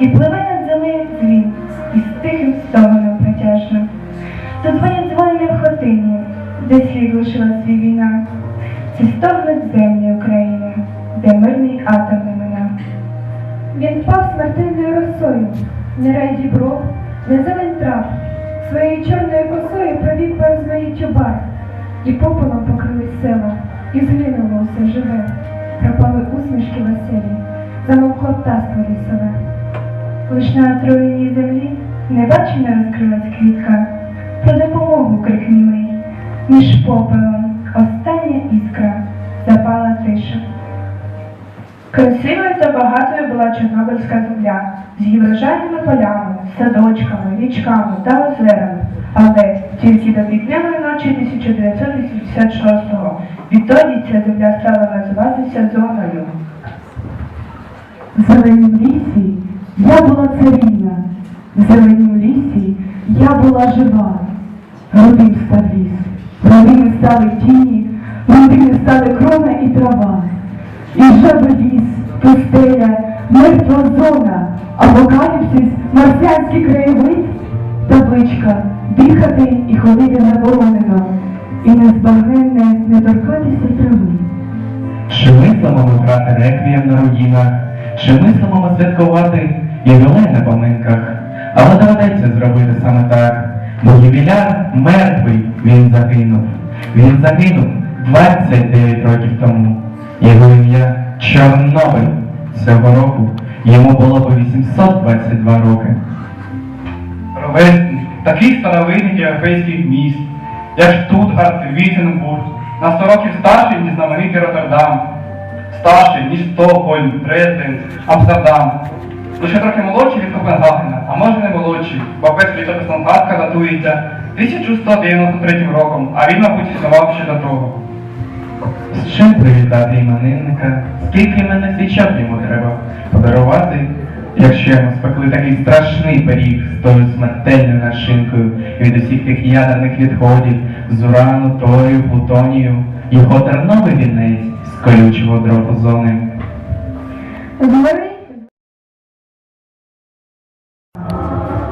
і пливе над землею дзвін, із тихим стогоном протяжним. Задзвонять дзвони в хатині, де слід лишила свій війна. Це стогнуть землі України, де мирний атом не мина. Він впав смертельною росою, не рай дібров, не зелень трав, своєю чорною косою провів повз мої чубар, і попелом покрились села, і згинуло все живе, пропали усмішки веселі, замовкло птаство лісове. Лиш на отруєній землі не небачено розкрилась квітка, про допомогу крик німий, між попелом остання іскра запала тиша. Красивою та багатою була Чорнобильська земля з її врожайними полями, садочками, річками та озерами. Але тільки до квітневої ночі 1986-го відтоді ця земля стала називатися зоною. В зеленім лісі я була царівна, в зеленім лісі я була жива. Рудим став ліс, рудими стали тіні, рудими стали крона і трава. І жаби ліс, пустеля, мертва зона, апокаліпсис, марсіанський краєвид, табличка, дихати і ходити заборонено, і незбагненне не торкатися трави. Ми грати реквієм на руїнах, мислимо ми святкувати ювілей на поминках, але доведеться зробити саме так, бо ювіляр мертвий, він загинув. Він загинув 29 років тому. Його ім'я Чорнобиль. Цього року йому було по 822 роки. ровесник таких старовинних європейських міст, як Штутгарт, Віттенбург, на 100 років старший, ніж знаменитий Роттердам, старший, Стокгольм, Дрезден, Амстердам. Лише трохи молодший від Копенгагена, а може не молодший, бо перший літопис Лангатка датується 1193 роком, а він, мабуть, існував ще до того. З чим привітати іменинника? Скільки мене свічок йому треба подарувати? Якщо йому спекли такий страшний пиріг з тою смертельною начинкою від усіх тих ядерних відходів з урану, торію, плутонію, його терновий вінець з колючого дроту зони.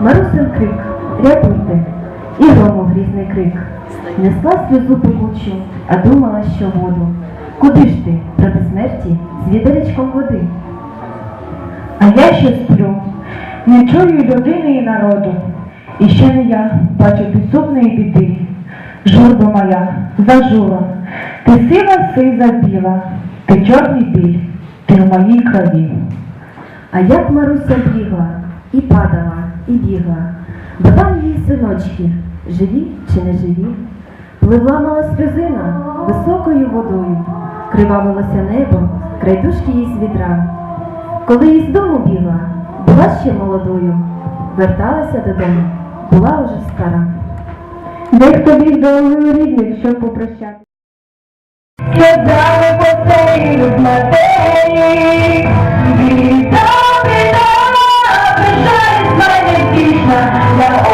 Марусин крик, рятуйте, і грому грізний крик. Несла сльозу пекучу, а думала, що воду. Куди ж ти, проти смерті, з відеречком води? А я ще сплю, не чую людини і народу. І ще не я бачу підсобної біди. Журба моя, зажура, ти сива сиза біла, ти чорний біль, ти в моїй крові. А як Маруся бігла, і падала, і бігла, там її синочки, живі чи не живі, пливла мала сльозина високою водою, кривавилося небо, крайдушки їй з відра. Коли із дому бігла, була ще молодою, верталася додому, була уже стара. Дехто біг до рідних, щоб попрощати. Сльозами посеють матері, біда, біда, прощай з мене вічна, для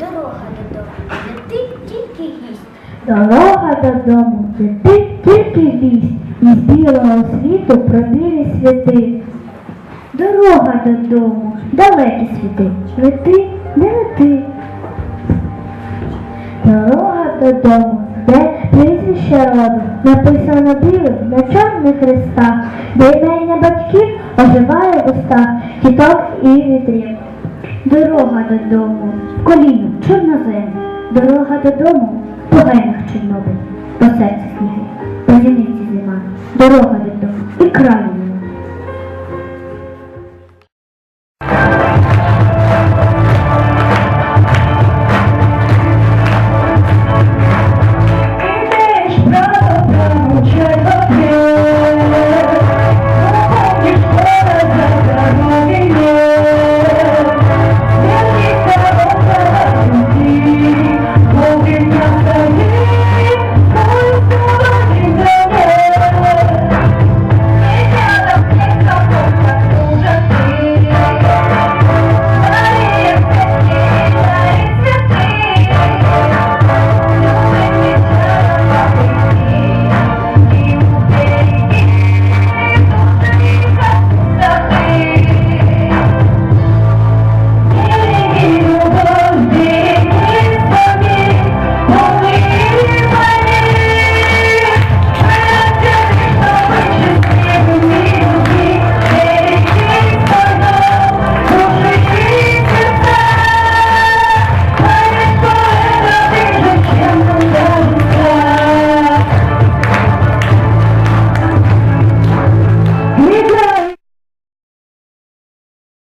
дорога додому, де ти тільки гість. Дорога додому, де ти тільки гість, Із білого світу пробілі світи. Дорога додому, далекі світи, лети, не лети. Дорога додому, де прізвище роду, написано білим на чорних хрестах, де імення батьків оживає в устах, кіток і вітрів. Дорога додому, в чорна чорнозем, дорога додому, по генах Чорнобиль, по серці сніги, по зіниці зима, дорога додому і краю.